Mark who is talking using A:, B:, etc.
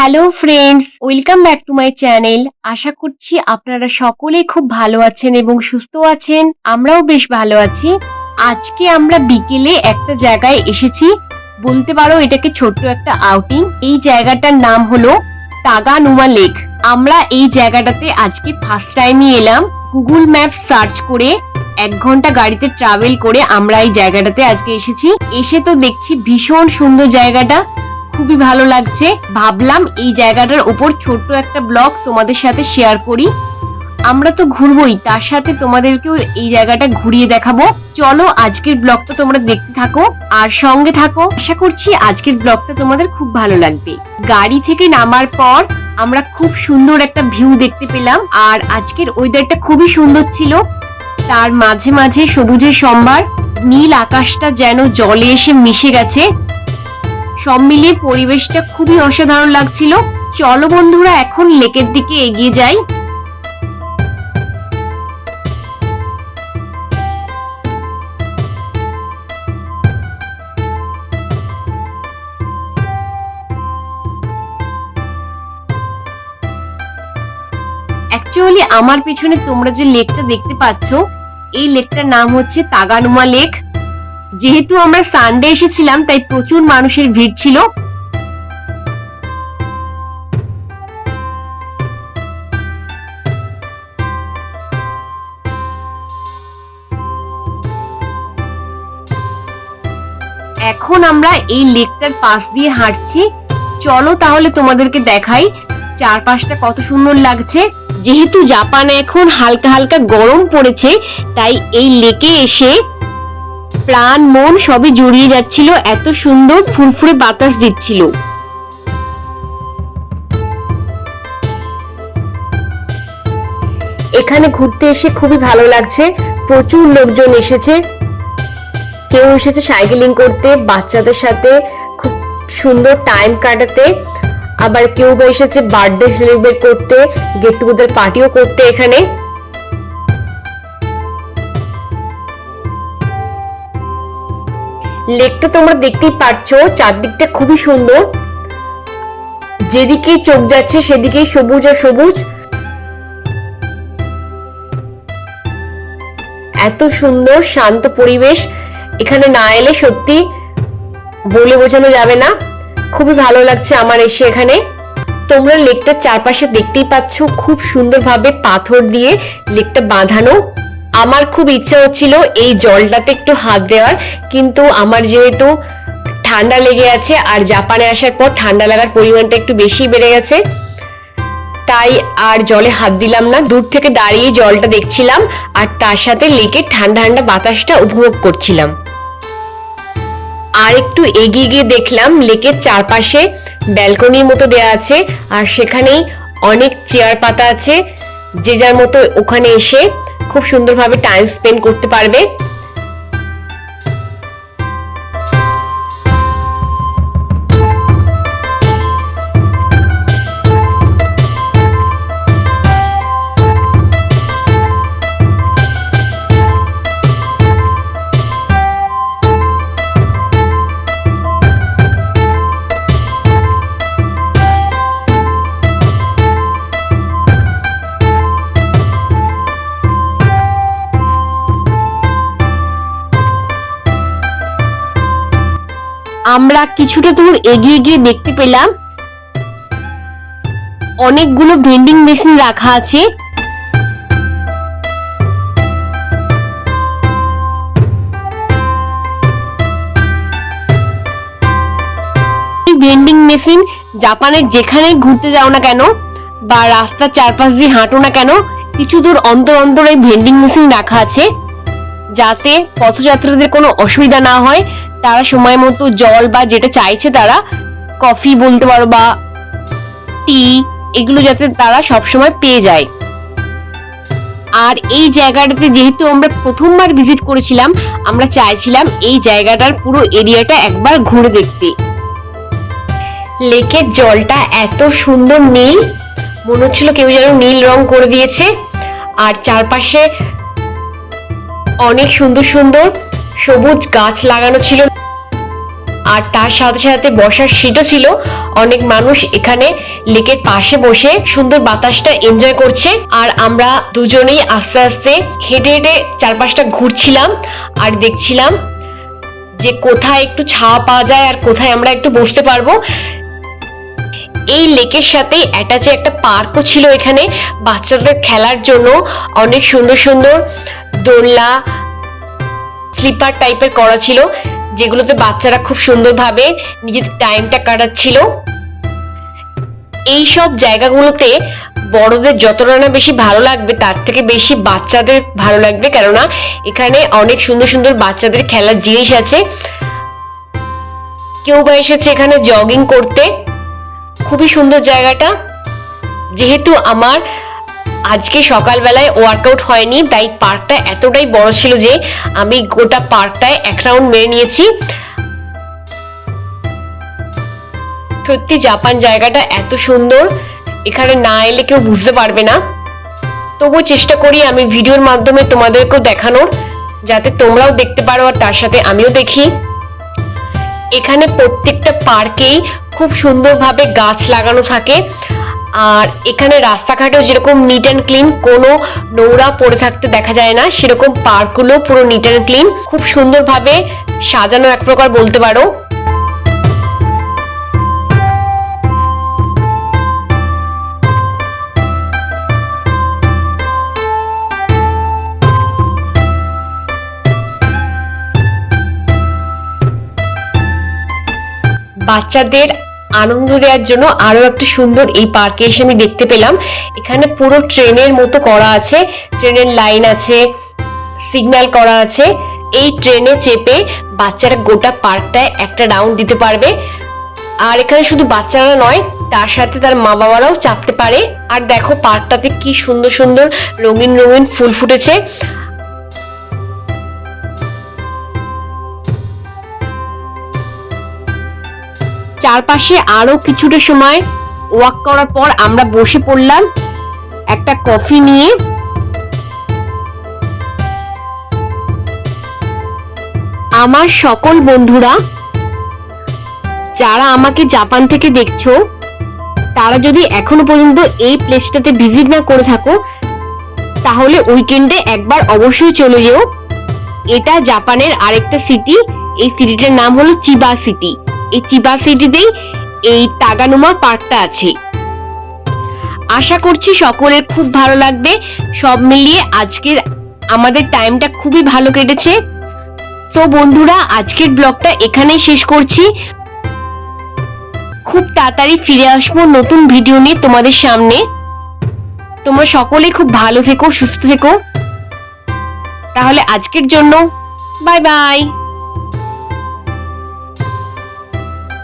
A: Hello friends welcome back to my channel আশা করছি আপনারা সকলেই খুব ভালো আছেন এবং সুস্থ আছেন। আমরাও বেশ ভালো আছি। আজকে আমরা বিকেলে একটা জায়গায় এসেছি। বলতে পারো এটাকে ছোট্ট একটা আউটিং এই জায়গাটার নাম হলো তাগানুমা লেক। আমরা এই জায়গাটাতে আজকে ফার্স্ট টাইমই এলাম। গুগল ম্যাপ সার্চ করে এক ঘণ্টা গাড়িতে ট্রাভেল করে আমরা এই জায়গাটাতে আজকে এসেছি। এসে তো দেখছি ভীষণ সুন্দর জায়গাটা। খুবই ভালো লাগছে। ভাবলাম এই জায়গাটার উপর ছোট্ট একটা ব্লগ তোমাদের সাথে শেয়ার করি। আমরা তো ঘুরবোই, তার সাথে তোমাদেরকেও এই জায়গাটা ঘুরিয়ে দেখাবো। চলো আজকের ব্লগটা তোমরা দেখতে থাকো, আর সঙ্গে থাকো। আশা করছি আজকের ব্লগটা তোমাদের খুব ভালো লাগবে। গাড়ি থেকে নামার পর আমরা খুব সুন্দর একটা ভিউ দেখতে পেলাম, আর আজকের ওয়েদারটা খুবই সুন্দর ছিল। তার মাঝে মাঝে সবুজের সম্ভার, নীল আকাশটা যেন জলে এসে মিশে গেছে। সব মিলিয়ে পরিবেশটা খুবই অসাধারণ লাগছিল। চলো বন্ধুরা, এখন লেকের দিকে এগিয়ে যাই। অ্যাকচুয়ালি আমার পেছনে তোমরা যে লেকটা দেখতে পাচ্ছ, এই লেকটার নাম হচ্ছে তাগানুমা লেক। যেহেতু আমরা সানডে এসেছিলাম, তাই প্রচুর মানুষের ভিড় ছিল। এখন আমরা এই লেকটার পাশ দিয়ে হাঁটছি। চলো তাহলে তোমাদেরকে দেখাই চারপাশটা কত সুন্দর লাগছে। যেহেতু জাপানে এখন হালকা হালকা গরম পড়েছে, তাই এই লেকে এসে প্রাণ, মন সবই জড়িয়ে যাচ্ছিল, এত সুন্দর ফুরফুরে বাতাস দিচ্ছিল।
B: এখানে ঘুরতে এসে খুবই ভালো লাগছে। প্রচুর লোকজন এসেছে। কেউ এসেছে সাইকেলিং করতে, বাচ্চাদের সাথে খুব সুন্দর টাইম কাটাতে। আবার কেউ বা এসেছে বার্থডে সেলিব্রেট করতে, গেট টুগেদার পার্টিও করতে এখানে। লেকটা তোমরা দেখতেই পাচ্ছ চারদিকটা খুবই সুন্দর। যেদিকে চোখ যাচ্ছে, সেদিকেই সবুজ আর সবুজ। এত সুন্দর, শান্ত পরিবেশ। এখানে না এলে সত্যি বলে বোঝানো যাবে না। খুবই ভালো লাগছে আমার এসে এখানে। তোমরা লেকটার চারপাশে দেখতেই পাচ্ছ, খুব সুন্দরভাবে পাথর দিয়ে লেকটা বাঁধানো। আমার খুব ইচ্ছা হচ্ছিল এই জলটাতে একটু হাত দেওয়ার, কিন্তু আমার যেহেতু ঠান্ডা লেগে আছে আর জাপানে আসার পর ঠান্ডা লাগার পরিমাণটা একটু বেশি বেড়ে গেছে, তাই আর জলে হাত দিলাম না। দূর থেকে দাঁড়িয়ে জলটা দেখছিলাম আর তার সাথে লেকের ঠান্ডা ঠান্ডা বাতাসটা উপভোগ করছিলাম। আর একটু এগিয়ে গিয়ে দেখলাম লেকের চারপাশে ব্যালকনির মতো দেয়া আছে আর সেখানেই অনেক চেয়ার পাতা আছে, যে যার মতো ওখানে এসে খুব সুন্দরভাবে টাইম স্পেন্ড করতে পারবে।
A: কিছুটা দূর এগিয়ে গিয়ে দেখতে পেলাম অনেকগুলো ভেন্ডিং মেশিন রাখা আছে। ভেন্ডিং মেশিন জাপানের যেখানে ঘুরতে যাও না কেন বা রাস্তার চারপাশ দিয়ে হাঁটো না কেন, কিছু দূর অন্তর অন্তর এই ভেন্ডিং মেশিন রাখা আছে যাতে পথযাত্রীদের কোনো অসুবিধা না হয়। তারা সময় মতো জল বা যেটা চাইছে তারা কফি বলতে পারো বা টি এগুলো যাতে তারা সবসময় পেয়ে যায়। আর এই জায়গাটাতে যেহেতু আমরা প্রথমবার ভিজিট করেছিলাম, আমরা চাইছিলাম এই জায়গাটার পুরো এরিয়াটা একবার ঘুরে দেখতে। লেকের জলটা এত সুন্দর নীল, মনে হচ্ছিল কেউ যেন নীল রং করে দিয়েছে। আর চারপাশে অনেক সুন্দর সুন্দর সবুজ গাছ লাগানো ছিল আর তার সাথে সাথে বসার সিটও ছিল। অনেক মানুষ এখানে লেকের পাশে বসে সুন্দর বাতাসটা এনজয় করছে। আর আমরা দুজনেই আস্তে আস্তে হেঁটে হেঁটে চারপাশটা ঘুরছিলাম আর দেখছিলাম যে কোথায় একটু ছাওয়া পাওয়া যায় আর কোথায় আমরা একটু বসতে পারব। এই লেকের সাথে অ্যাটাচে একটা পার্কও ছিল এখানে। বাচ্চাদের খেলার জন্য অনেক সুন্দর সুন্দর দোলনা স্লিপার টাইপের করা ছিল। যেগুলোতে বাচ্চারা খুব সুন্দরভাবে নিজেদের টাইমটা কাটাচ্ছিল। এই সব জায়গাগুলোতে বড়দের যতটা না বেশি ভালো লাগবে, তার থেকে বেশি বাচ্চাদের ভালো লাগবে। কেননা, এখানে অনেক সুন্দর সুন্দর বাচ্চাদের খেলার জিনিস আছে। কেউ বা এসেছে এখানে জগিং করতে। খুবই সুন্দর জায়গাটা। যেহেতু আমার আজকে সকালবেলায় ওয়ার্কআউট হয়নি, তাই পার্কটা এতটাই বড় ছিল যে আমি গোটা পার্কটায় এক রাউন্ড মেরে নিয়েছি। সত্যি জাপান জায়গাটা এত সুন্দর, এখানে না এলে কেউ বুঝতে পারবে না। তবুও চেষ্টা করি আমি ভিডিওর মাধ্যমে তোমাদেরকেও দেখানোর, যাতে তোমরাও দেখতে পারো আর তার সাথে আমিও দেখি। এখানে প্রত্যেকটা পার্কেই খুব সুন্দরভাবে গাছ লাগানো থাকে। আর এখানে রাস্তাঘাটেও যেরকম নিট অ্যান্ড ক্লিন কোনো নোংরা পড়ে থাকতে দেখা যায় না, সেরকম পার্কগুলো পুরো নিট অ্যান্ড ক্লিন খুব সুন্দরভাবে সাজানো এক প্রকার বলতে পারো। বাচ্চাদের আনন্দ দেওয়ার জন্য আরও একটা সুন্দর এই পার্কে এসে আমি দেখতে পেলাম। এখানে পুরো ট্রেনের মতো করা আছে। ট্রেনের লাইন আছে সিগন্যাল করা আছে। এই ট্রেনে চেপে বাচ্চারা গোটা পার্কটায় একটা রাউন্ড দিতে পারবে। আর এখানে শুধু বাচ্চারা নয়, তার সাথে তার মা বাবারাও চাপতে পারে। আর দেখো পার্কটাতে কি সুন্দর সুন্দর রঙিন রঙিন ফুল ফুটেছে। চারপাশে আরও কিছুটা সময় ওয়াক করার পর আমরা বসে পড়লাম একটা কফি নিয়ে। আমার সকল বন্ধুরা, যারা আমাকে জাপান থেকে দেখছ, তারা যদি এখনও পর্যন্ত এই প্লেসটাতে ভিজিট না করে থাকো, তাহলে উইকেন্ডে একবার অবশ্যই চলে যেও। এটা জাপানের আরেকটা সিটি এই সিটিটার নাম হলো চিবা সিটি এই চিবা সিটিতেই এই তাগানুমা পার্কটা আছে। আশা করছি সকলের খুব ভালো লাগবে। সব মিলিয়ে আজকের আমাদের টাইমটা খুবই ভালো কেটেছে। তো বন্ধুরা, আজকের ব্লগটা এখানেই শেষ করছি। খুব তাড়াতাড়ি ফিরে আসব নতুন ভিডিও নিয়ে তোমাদের সামনে। তোমরা সকলে খুব ভালো থেকো, সুস্থ থেকো। তাহলে আজকের জন্য বাই বাই